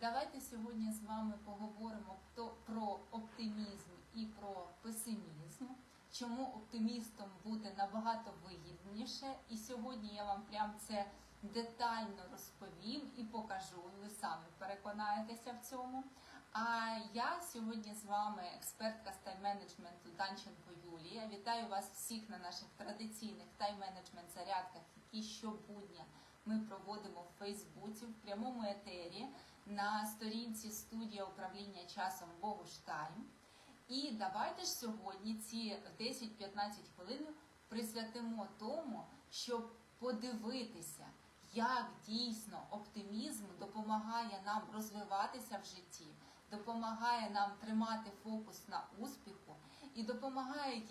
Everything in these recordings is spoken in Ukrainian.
Давайте сьогодні з вами поговоримо про оптимізм і про песимізм. Чому оптимістом бути набагато вигідніше. І сьогодні я вам прям це детально розповім і покажу. Ви самі переконаєтеся в цьому. А я сьогодні з вами експертка з тайм-менеджменту Данченко Юлія. Вітаю вас всіх на наших традиційних тайм-менеджмент зарядках, які щобудня ми проводимо в Фейсбуці в прямому етері на сторінці студія управління часом Богуштайм. І давайте ж сьогодні ці 10-15 хвилин присвятимо тому, щоб подивитися, як дійсно оптимізм допомагає нам розвиватися в житті, допомагає нам тримати фокус на успіху і допомагає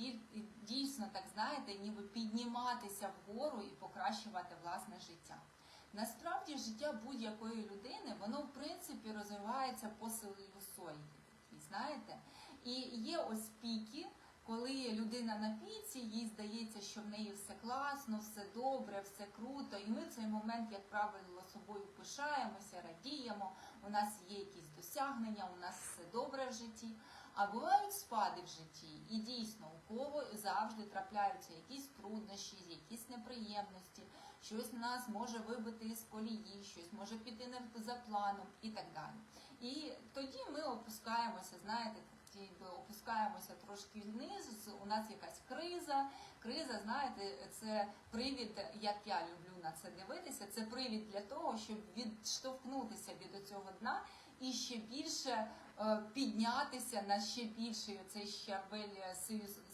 дійсно, так знаєте, ніби підніматися вгору і покращувати власне життя. Насправді життя будь-якої людини, воно в принципі розвивається по синусоїді, такій, знаєте. І є ось піки, коли людина на піці, їй здається, що в неї все класно, все добре, все круто. І ми цей момент, як правило, собою пишаємося, радіємо, у нас є якісь досягнення, у нас все добре в житті. А бувають спади в житті, і дійсно у кого завжди трапляються якісь труднощі, якісь неприємності, щось нас може вибити із колії, щось може піти не за планом і так далі. І тоді ми опускаємося, знаєте, опускаємося трошки вниз. У нас якась криза. Криза, знаєте, це привід, як я люблю на це дивитися. Це привід для того, щоб відштовхнутися від цього дна і ще більше піднятися на ще більший оцей щабель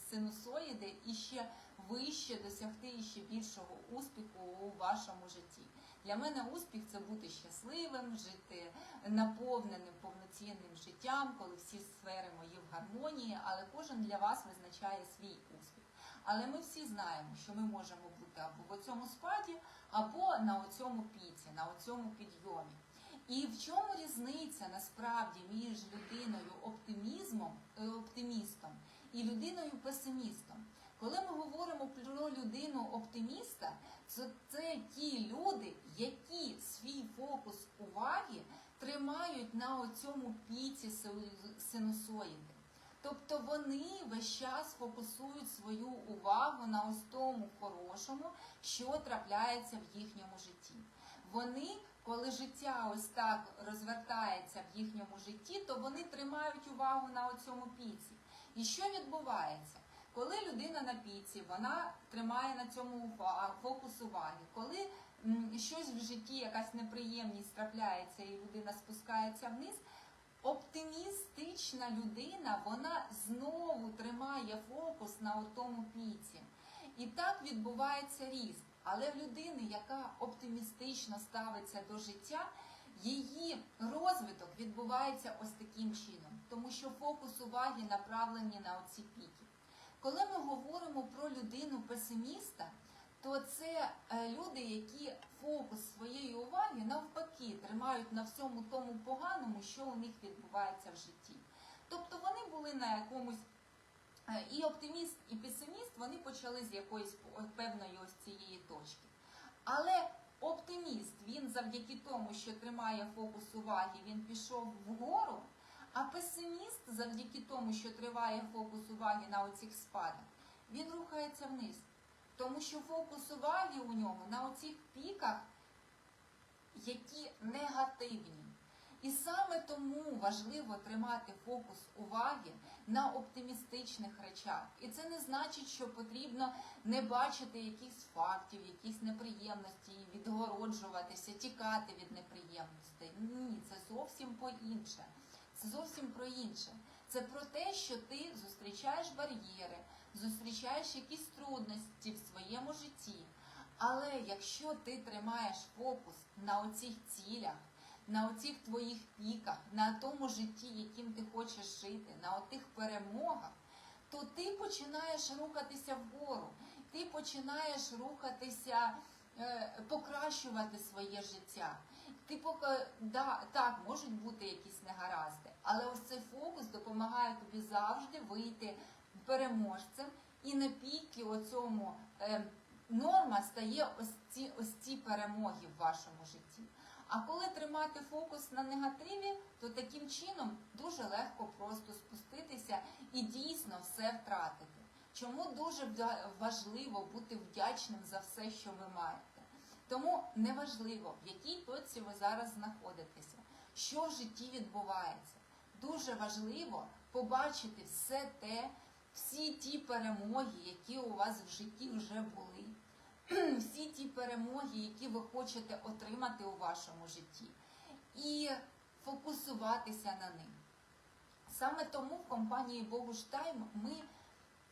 синусоїди і ще вище досягти ще більшого успіху у вашому житті. Для мене успіх це бути щасливим, жити наповненим повноцінним життям, коли всі сфери мої в гармонії, але кожен для вас визначає свій успіх. Але ми всі знаємо, що ми можемо бути або в цьому спаді, або на оцьому піці, на оцьому підйомі. І в чому різниця насправді між людиною оптимізмом, е, оптимістом і людиною песимістом? Коли ми говоримо про людину оптиміста, то це ті люди, які свій фокус уваги тримають на оцьому піці сину- синусоїди. Тобто вони весь час фокусують свою увагу на ось тому хорошому, що трапляється в їхньому житті. Вони, коли життя ось так розвертається в їхньому житті, то вони тримають увагу на оцьому піці. І що відбувається? Коли людина на піці, вона тримає на цьому фокус уваги. Коли щось в житті, якась неприємність трапляється, і людина спускається вниз, оптимістична людина, вона знову тримає фокус на тому піці. І так відбувається ріст. Але в людини, яка оптимістично ставиться до життя, її розвиток відбувається ось таким чином, тому що фокус уваги направлені на оці піки. Коли ми говоримо про людину песиміста, то це е, люди, які фокус своєї уваги навпаки тримають на всьому тому поганому, що у них відбувається в житті. Тобто вони були на якомусь і оптиміст, і песиміст вони почали з якоїсь певної ось цієї точки. Але оптиміст він завдяки тому, що тримає фокус уваги, він пішов вгору. А песиміст, завдяки тому, що триває фокус уваги на оцих спадах, він рухається вниз. Тому що фокус уваги у нього на оцих піках, які негативні. І саме тому важливо тримати фокус уваги на оптимістичних речах. І це не значить, що потрібно не бачити якихось фактів, якісь неприємності, відгороджуватися, тікати від неприємностей. Ні, це зовсім по інше. Це зовсім про інше. Це про те, що ти зустрічаєш бар'єри, зустрічаєш якісь трудності в своєму житті. Але якщо ти тримаєш фокус на оцих цілях, на оцих твоїх піках, на тому житті, яким ти хочеш жити, на отих перемогах, то ти починаєш рухатися вгору, ти починаєш рухатися, е, покращувати своє життя. Ти поки да, так можуть бути якісь негаразди, але ось цей фокус допомагає тобі завжди вийти переможцем і на піки оцьому е, норма стає ось ці ось ці перемоги в вашому житті. А коли тримати фокус на негативі, то таким чином дуже легко просто спуститися і дійсно все втратити. Чому дуже важливо бути вдячним за все, що ви маєте? Тому неважливо, в якій точці ви зараз знаходитеся, що в житті відбувається. Дуже важливо побачити все те, всі ті перемоги, які у вас в житті вже були, всі ті перемоги, які ви хочете отримати у вашому житті, і фокусуватися на них. Саме тому в компанії Богуштайм ми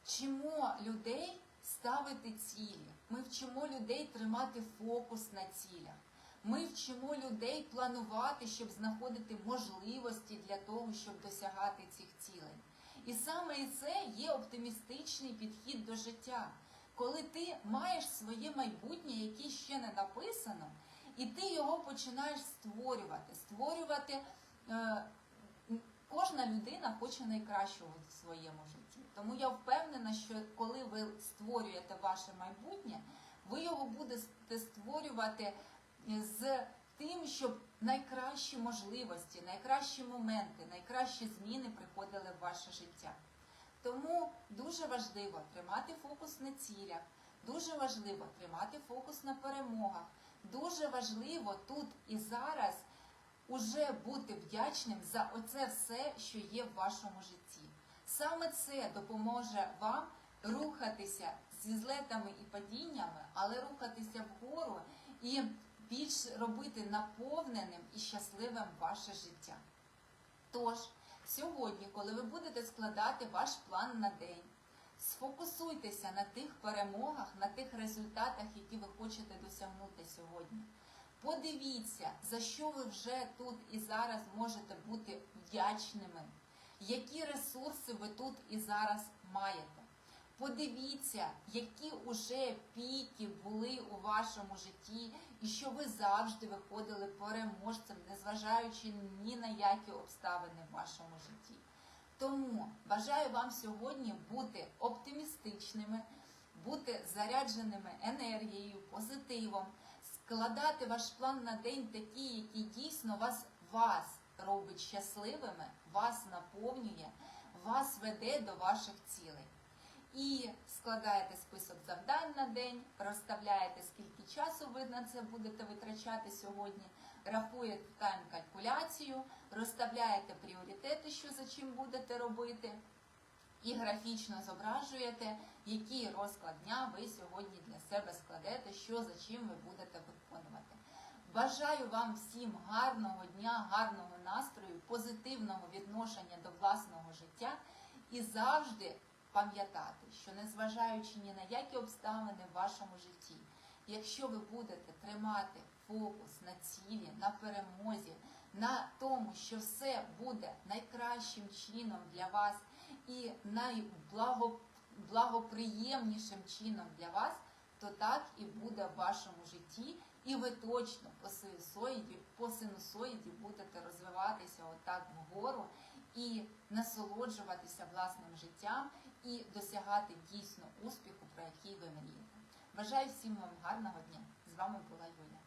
вчимо людей ставити цілі. Ми вчимо людей тримати фокус на цілях. Ми вчимо людей планувати, щоб знаходити можливості для того, щоб досягати цих цілей. І саме це є оптимістичний підхід до життя, коли ти маєш своє майбутнє, яке ще не написано, і ти його починаєш створювати. Створювати е, кожна людина хоче найкращого в своєму житті. Тому я впевнена, що коли ви створюєте ваше майбутнє, ви його будете створювати з тим, щоб найкращі можливості, найкращі моменти, найкращі зміни приходили в ваше життя. Тому дуже важливо тримати фокус на цілях, дуже важливо тримати фокус на перемогах, дуже важливо тут і зараз уже бути вдячним за оце все, що є в вашому житті. Саме це допоможе вам рухатися зі злетами і падіннями, але рухатися вгору і більш робити наповненим і щасливим ваше життя. Тож, сьогодні, коли ви будете складати ваш план на день, сфокусуйтеся на тих перемогах, на тих результатах, які ви хочете досягнути сьогодні. Подивіться, за що ви вже тут і зараз можете бути вдячними, які ресурси ви тут і зараз маєте. Подивіться, які уже піки були у вашому житті, і що ви завжди виходили переможцем, незважаючи ні на які обставини в вашому житті. Тому бажаю вам сьогодні бути оптимістичними, бути зарядженими енергією, позитивом, складати ваш план на день такий, який дійсно вас, вас робить щасливими, вас наповнює, вас веде до ваших цілей. І складаєте список завдань на день, розставляєте, скільки часу ви на це будете витрачати сьогодні, рахуєте тайм-калькуляцію, розставляєте пріоритети, що за чим будете робити, і графічно зображуєте, який розклад дня ви сьогодні для себе складете, що за чим ви будете виконувати. Бажаю вам всім гарного дня, гарного настрою, позитивного відношення до власного життя і завжди пам'ятати, що незважаючи ні на які обставини в вашому житті, якщо ви будете тримати фокус на цілі, на перемозі, на тому, що все буде найкращим чином для вас і найблагоприємнішим чином для вас, то так і буде в вашому житті, і ви точно по синусоїді, по синусоїді будете розвиватися отак вгору і насолоджуватися власним життям і досягати дійсно успіху, про який ви мрієте. Бажаю всім вам гарного дня! З вами була Юля.